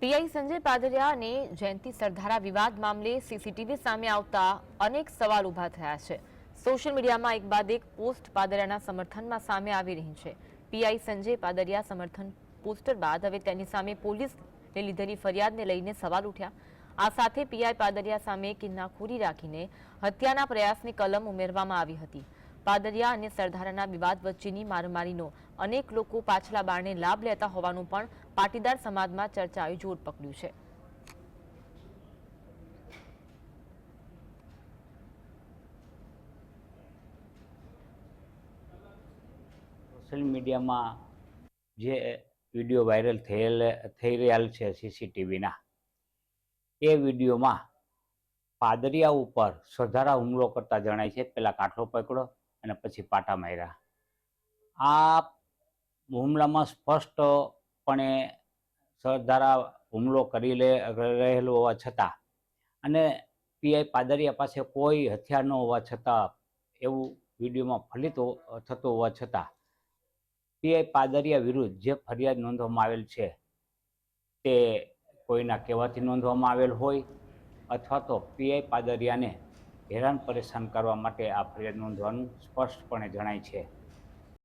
PI Sanjay Padariya અને જયંતિ સરધારા વિવાદ મામલે સીસીટીવી સામે આવતા અનેક સવાલ ઊભા થયા છે. સોશિયલ મીડિયામાં એક બાદ એક પોસ્ટ પાદરિયાના સમર્થનમાં સામે આવી રહી છે. પીઆઈ સંજય પાદરિયા સમર્થન પોસ્ટર બાદ હવે તેની સામે પોલીસને લીધેલી ફરિયાદને લઈને સવાલ ઉઠ્યા. આ સાથે પીઆઈ પાદરિયા સામે કિન્નાખોરી રાખીને હત્યાના પ્રયાસની કલમ ઉમેરવામાં આવી હતી. પાદરિયા અને સરધારાના વિવાદ વચ્ચેની મારામારીનો અનેક લોકો પાછલા બારણે લાભ લેતા હોવાનું પણ પાટીદાર સમાજમાં ચર્ચાએ જોર પકડ્યું છે. સોશિયલ મીડિયામાં જે વીડિયો વાયરલ થયેલ, થઈ રહ્યા છે સીસીટીવીના, એ વિડીયોમાં પાદરિયા ઉપર સધારા હુમલો કરતા જણાય છે. પેલા કાંઠો પકડો અને પછી પાટા માર્યા. આ હુમલામાં સ્પષ્ટપણે સરધારા હુમલો કરી લે, રહેલો હોવા છતાં અને પીઆઈ પાદરિયા પાસે કોઈ હથિયાર ન હોવા છતાં એવું વિડીયોમાં ફલિત, થતો હોવા છતાં પીઆઈ પાદરિયા વિરુદ્ધ જે ફરિયાદ નોંધવામાં આવેલ છે તે કોઈના કહેવાથી નોંધવામાં આવેલ હોય અથવા તો પીઆઈ પાદરિયાને હેરાન પરેશાન કરવા માટે આ ફરિયાદ નોંધવાનું સ્પષ્ટપણે જણાય છે.